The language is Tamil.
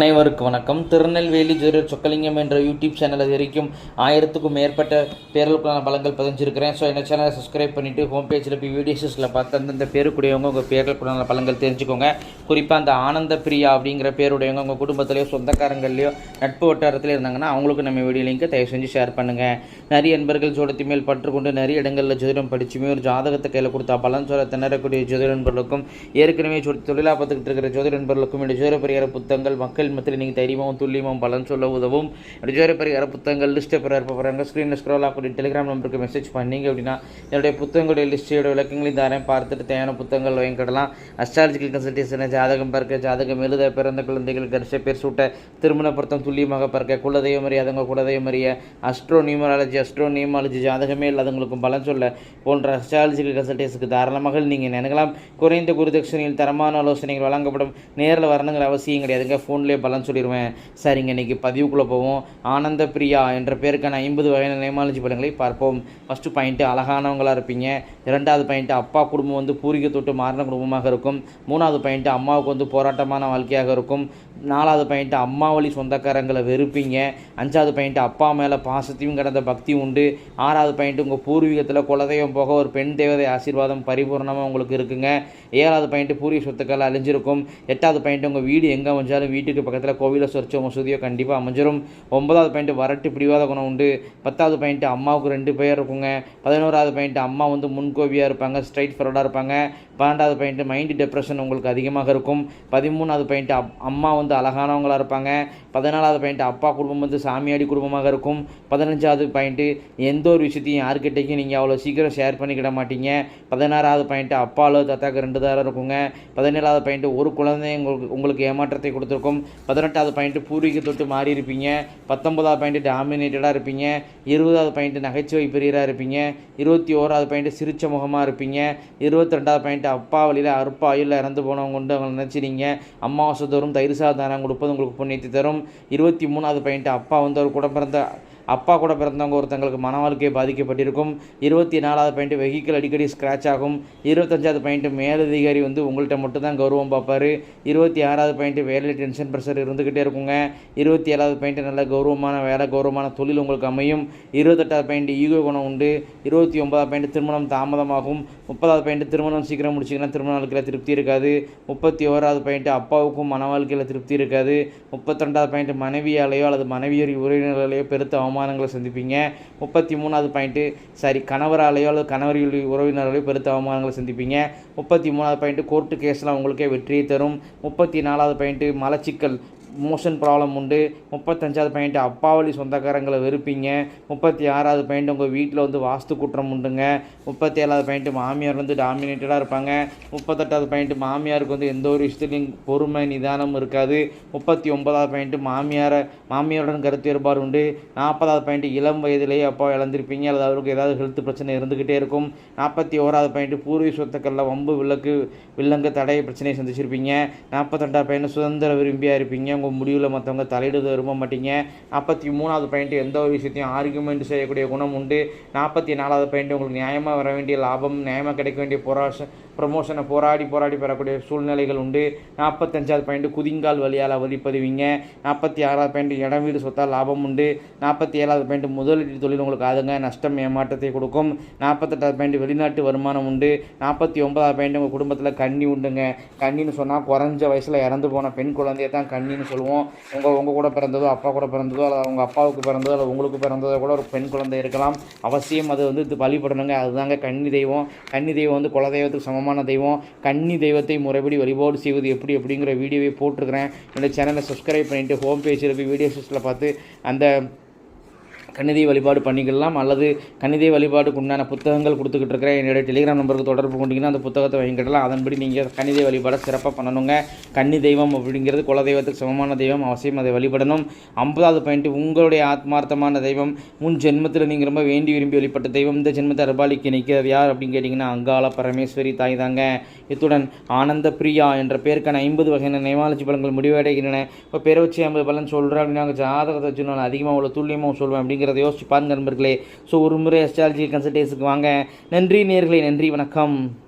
அனைவருக்கும் வணக்கம். திருநெல்வேலி ஜோதிடர் சொக்கலிங்கம் என்ற யூடியூப் சேனல் வரைக்கும் ஆயிரத்துக்கும் மேற்பட்ட பேர்களுக்கான பலங்கள் பதிஞ்சிருக்கிறேன். ஸோ இந்த சேனலை சப்ஸ்கிரைப் பண்ணிவிட்டு ஹோம் பேஜில் போய் வீடியோஸில் பார்த்து அந்தந்த பேருக்குடையவங்க உங்கள் பேர்களுக்கான பலங்கள் தெரிஞ்சுக்கோங்க. குறிப்பாக அந்த ஆனந்த பிரியா அப்படிங்கிற பேருடையவங்க உங்கள் குடும்பத்திலையோ சொந்தக்காரங்கள்லையோ நட்பு வட்டாரத்தில் இருந்தாங்கன்னா அவங்களுக்கு நம்ம வீடியோ லிங்க்கை தயவு செஞ்சு ஷேர் பண்ணுங்கள் நிறைய நண்பர்கள் ஜோடத்தி மேல் பற்றுக்கொண்டு நிறைய இடங்களில் ஜோதிடம் படிச்சுமே ஒரு ஜாதகத்தை கையில் கொடுத்தா பலன் சொல்ல திணறக்கூடிய ஜோதிட நண்பர்களுக்கும் ஏற்கனவே தொழிலாக பார்த்துக்கிட்டு இருக்கிற ஜோதிட நண்பர்களுக்கும் இந்த ஜோதிட பரிகார புத்தகங்கள் மக்கள் மத்தியில் நீங்கள் தைரியமாகவும் துல்லியமாகவும் பலன் சொல்ல உதவும். ஜோர ஜோதிட பரிகார புத்தகங்கள் லிஸ்ட்டை பெற இருப்பாங்க ஸ்க்ரீனில் ஸ்க்ரோல் ஆகக்கூடிய டெலிகிராம் நம்பருக்கு மெசேஜ் பண்ணீங்க அப்படின்னா என்னுடைய புத்தகங்களுடைய லிஸ்ட்டோட விளக்கங்களையும் தரேன் பார்த்துட்டு தேவையான புத்தகங்கள் வாங்கிக்கிடலாம் அஸ்ட்ராலஜிக்கல் கன்சல்டேஷன் ஜாதகம் பார்க்க ஜாதகம் எழுத பிறந்த குழந்தைகள் கரிச பேர் சூட்ட திருமண பொருத்தம் துல்லியமாக பார்க்க குலதெய்வம் அறியாதவங்க குலதெய்வம் அறிய அஸ்ட்ரோ நியூமராலஜி அஸ்ட்ரோ நியூமாலஜி ஜாதகமே இல்லாதவங்களுக்கும் பலன் சொல்ல போன்ற அஸ்ட்ராலஜிக்கல் கன்சல்டேஷனுக்கு தாராளமாக நீங்கள் நினைக்கலாம். குறைந்த குருதட்சணையில் தரமான ஆலோசனைகள் வழங்கப்படும். நேரில் வரணுங்கிற அவசியம் கிடையாதுங்க. ஃபோன்லேயே பலன் சொல்லிடுவேன் சரிங்க இன்னைக்கு பதிவுக்குள்ளே போவோம். ஆனந்த பிரியா என்ற பேருக்கான ஐம்பது வகையான நேமாலஜி பலன்களை பார்ப்போம். ஃபஸ்ட்டு பாயிண்ட்டு அழகானவங்களாக இருப்பீங்க. இரண்டாவது பாயிண்ட்டு அப்பா குடும்பம் வந்து பூர்வீக தொட்டு மாறின குடும்பமாக இருக்கும். மூணாவது பாயிண்ட்டு அம்மாவுக்கு வந்து போராட்டமான வாழ்க்கையாக இருக்கும். நாலாவது பாயிண்ட்டு அம்மா வழி சொந்தக்காரங்களை வெறுப்பீங்க. அஞ்சாவது பாயிண்ட்டு அப்பா மேலே பாசத்தையும் கடந்த பக்தி உண்டு. ஆறாவது பாயிண்ட்டு உங்கள் பூர்வீகத்தில் குலதெய்வம் போக ஒரு பெண் தேவதை ஆசீர்வாதம் பரிபூர்ணமாக உங்களுக்கு இருக்குங்க. ஏழாவது பாயிண்ட்டு பூர்வீக சொத்துக்கள் அழிஞ்சிருக்கும். எட்டாவது பாயிண்ட் உங்கள் வீடு எங்கே அமைஞ்சாலும் வீட்டுக்கு பக்கத்தில் கோவிலை சொர்ச்சோ மசூதியோ கண்டிப்பாக அமைஞ்சிரும். ஒன்பதாவது பாயிண்ட் வரட்டு பிடிவாத குணம் உண்டு. பத்தாவது பாயிண்ட்டு அம்மாவுக்கு ரெண்டு பேர் இருக்குங்க. பதினோராவது பாயிண்ட் அம்மா வந்து முன் கோவியாக இருப்பாங்க ஸ்ட்ரைட் ஃபார்வர்டாக இருப்பாங்க. பன்னெண்டாவது பாயிண்ட் மைண்டு டிப்ரெஷன் உங்களுக்கு அதிகமாக இருக்கும். பதிமூணாவது பாயிண்ட் அம்மா வந்து அழகானவங்களாக இருப்பாங்க. பதினாலாவது பாயிண்ட் அப்பா குடும்பம் வந்து சாமியாடி குடும்பமாக இருக்கும். பதினஞ்சாவது பாயிண்ட்டு எந்த ஒரு விஷயத்தையும் யார்கிட்டையும் நீங்கள் அவ்வளோ சீக்கிரம் ஷேர் பண்ணிக்கிட மாட்டீங்க. பதினாறாவது பாயிண்ட்டு அப்பாலோ தாத்தாக்கு ரெண்டு தாரம் இருக்குங்க. பதினேழாவது பாயிண்ட்டு ஒரு குழந்தை உங்களுக்கு உங்களுக்கு ஏமாற்றத்தை கொடுத்துருக்கும். பதினெட்டாவது பாயிண்ட்டு பூர்வீக தொட்டு மாறி இருப்பீங்க. பத்தொன்பதாவது பாயிண்ட்டு டாமினேட்டடாக இருப்பீங்க. இருபதாவது பாயிண்ட்டு நகைச்சுவை பெரியராக இருப்பீங்க. இருபத்தி ஓராவது பாயிண்ட்டு சிரிச்ச முகமாக இருப்பீங்க. இருபத்தி ரெண்டாவது பாயிண்ட் அப்பா வழியில் அறுப்பாயில் இறந்து போனவங்க கொண்டு அவங்க நினச்சினீங்க அம்மாவாசை தோறும் தயிர் சாதாரம் கொடுப்பது உங்களுக்கு புண்ணியத்தை தரும். இருபத்தி மூணாவது பாயிண்ட் அப்பா வந்து ஒரு கூட பிறந்த அப்பா கூட பிறந்தவங்க ஒருத்தங்களுக்கு மன வாழ்க்கை பாதிக்கப்பட்டிருக்கும். இருபத்தி நாலாவது பாயிண்ட்டு வெஹிக்கிள் அடிக்கடி ஸ்க்ராட்ச் ஆகும். இருபத்தஞ்சாவது பாயிண்ட்டு மேலதிகாரி வந்து உங்கள்கிட்ட மட்டும் தான் கௌரவம் பார்ப்பாரு. இருபத்தி ஆறாவது பாயிண்ட்டு வேலையில் டென்ஷன் ப்ரெஷர் இருந்துக்கிட்டே இருக்குங்க. இருபத்தி ஏழாவது பாயிண்ட்டு நல்ல கௌரவமான வேலை கௌரவமான தொழில் உங்களுக்கு அமையும். இருபத்தெட்டாவது பாயிண்ட்டு ஈகோ குணம் உண்டு. இருபத்தி ஒன்பதாவது பாயிண்ட்டு திருமணம் தாமதமாகும். முப்பதாவது பாயிண்ட் திருமணம் சீக்கிரம் முடிச்சிங்கன்னா திருமண வாழ்க்கையில் திருப்தி இருக்காது. முப்பத்தி ஓராவது பாயிண்ட்டு அப்பாவுக்கும் மன வாழ்க்கையில் திருப்தி இருக்காது. முப்பத்திரெண்டாவது பாயிண்ட்டு மனைவியாலேயோ அல்லது மனைவியர் உறவினர்களையோ பெருத்த அவமானங்களை சந்திப்பீங்க. முப்பத்தி மூணாவது பாயிண்ட்டு சரி கணவராலேயோ அல்லது கணவர் உறவினர்களையோ பெருத்த அவமானங்களை சந்திப்பீங்க. முப்பத்தி மூணாவது பாயிண்ட்டு கோர்ட்டு கேஸ்லாம் உங்களுக்கே வெற்றியை தரும். முப்பத்தி நாலாவது பாயிண்ட்டு மலச்சிக்கல் மோஷன் ப்ராப்ளம் உண்டு. முப்பத்தஞ்சாவது பாயிண்ட் அப்பாவளி சொந்தக்காரங்களை வெறுப்பீங்க. முப்பத்தி ஆறாவது பாயிண்ட் உங்கள் வீட்டில் வந்து வாஸ்து குற்றம் உண்டுங்க. முப்பத்தி ஏழாவது பாயிண்ட் மாமியார் வந்து டாமினேட்டடாக இருப்பாங்க. முப்பத்தெட்டாவது பாயிண்ட் மாமியாருக்கு வந்து எந்த ஒரு விஷயத்துலையும் பொறுமை நிதானம் இருக்காது. முப்பத்தி ஒன்பதாவது பாயிண்ட் மாமியாரை மாமியாருடன் கருத்து வேறுபாடு உண்டு. நாற்பதாவது பாயிண்ட் இளம் வயதிலேயே அப்பா இழந்திருப்பீங்க. அல்லது அவருக்கு ஏதாவது ஹெல்த் பிரச்சனை இருந்துக்கிட்டே இருக்கும். நாற்பத்தி ஓராவது பாயிண்ட் பூர்வீக சொத்துக்களில் வம்பு விளக்கு வில்லங்கு தடை பிரச்சனையை சந்திச்சிருப்பீங்க. நாற்பத்தெண்டாவது பாயிண்ட் சுதந்திர விரும்பியாக இருப்பீங்க. உங்கள் முடிவில் மற்றவங்க தலையிடுவதை விரும்ப மாட்டீங்க. நாற்பத்தி மூணாவது பாயிண்ட் எந்த ஒரு விஷயத்தையும் ஆர்குமெண்ட் செய்யக்கூடிய குணம் உண்டு. நாற்பத்தி நாலாவது பாயிண்ட் உங்களுக்கு நியாயமாக வர வேண்டிய லாபம் நியாயமாக கிடைக்க வேண்டிய போராஷ ப்ரமோஷனை போராடி போராடி பெறக்கூடிய சூழ்நிலைகள் உண்டு. நாற்பத்தஞ்சாவது பாயிண்ட் குதிங்கால் வழியால் அவதிப்பதுவீங்க. நாற்பத்தி ஆறாவது பாயிண்ட் இடம் வீடு சொத்தால் லாபம் உண்டு. நாற்பத்தி ஏழாவது பாயிண்ட் முதலீட்டு தொழில் உங்களுக்கு ஆகுங்க. நஷ்டம் ஏமாற்றத்தை கொடுக்கும். நாற்பத்தெட்டாவது பாயிண்ட் வெளிநாட்டு வருமானம் உண்டு. நாற்பத்தி ஒன்பதாவது பாயிண்ட் உங்கள் குடும்பத்தில் கண்ணி உண்டுங்க. கண்ணின்னு சொன்னால் குறைஞ்ச வயசில் இறந்து போன பெண் குழந்தைய தான் கண்ணின்னு சொல்லுவோம். உங்கள் உங்கள் கூட பிறந்ததோ அப்பா கூட பிறந்ததோ அல்லது உங்கள் அப்பாவுக்கு பிறந்ததோ அல்லது உங்களுக்கு பிறந்ததோ கூட ஒரு பெண் குழந்தை இருக்கலாம். அவசியம் அது வந்து இது வழிபடணுங்க அதுதாங்க கன்னி தெய்வம். கன்னி தெய்வம் வந்து குலதெய்வத்துக்கு சமம் சமமான தெய்வம். கன்னி தெய்வத்தை முறைப்படி வழிபாடு செய்வது எப்படி அப்படிங்கிற வீடியோவை போட்டிருக்கிறேன். என்னோட சேனலை சப்ஸ்கிரைப் பண்ணிவிட்டு ஹோம் பேஜில் போய் வீடியோ சிஸ்டில் பார்த்து அந்த கன்னிதெய்வ வழிபாடு பண்ணிக்கலாம். அல்லது கன்னிதெய்வ வழிபாடுக்கு உண்டான புத்தகங்கள் கொடுத்துக்கிட்டு இருக்கிறேன் என்னுடைய டெலிகிராம் நம்பருக்கு தொடர்பு கொண்டீங்கன்னா அந்த புத்தகத்தை வாங்கிக்கிடலாம் அதன்படி நீங்கள் கன்னிதெய்வ வழிபாடை சிறப்பாக பண்ணணுங்க. கன்னி தெய்வம் அப்படிங்கிறது குலதெய்வத்துக்கு சமமான தெய்வம். அவசியம் அதை வழிபடணும். ஐம்பதாவது பாயிண்ட் உங்களுடைய ஆத்மார்த்தமான தெய்வம். முன் ஜென்மத்தில் நீங்கள் ரொம்ப வேண்டி விரும்பி வழிபட்ட தெய்வம். இந்த ஜென்மத்தை அர்பாலிக்கு நிற்கிறது யார் அப்படின்னு கேட்டிங்கன்னா அங்காள பரமேஸ்வரி தாய் தாங்க. இத்துடன் ஆனந்த பிரியா என்ற பேருக்கான ஐம்பது வகையான நேமாலஜி பலன்கள் முடிவடைகின்றன. இப்போ பேரை வச்சு ஐம்பது பலன் சொல்கிறேன் அப்படின்னா நாங்கள் ஜாதகத்தை வச்சு நான் அதிகமாக அவ்வளோ துல்லியமாக சொல்வேன் அப்படிங்கிறத யோசிச்சு பாருங்கள் நண்பர்களே. ஸோ ஒரு முறை அஸ்ட்ராலஜி கன்சல்டேஷனுக்கு வாங்க. நன்றி நேர்களே. நன்றி வணக்கம்.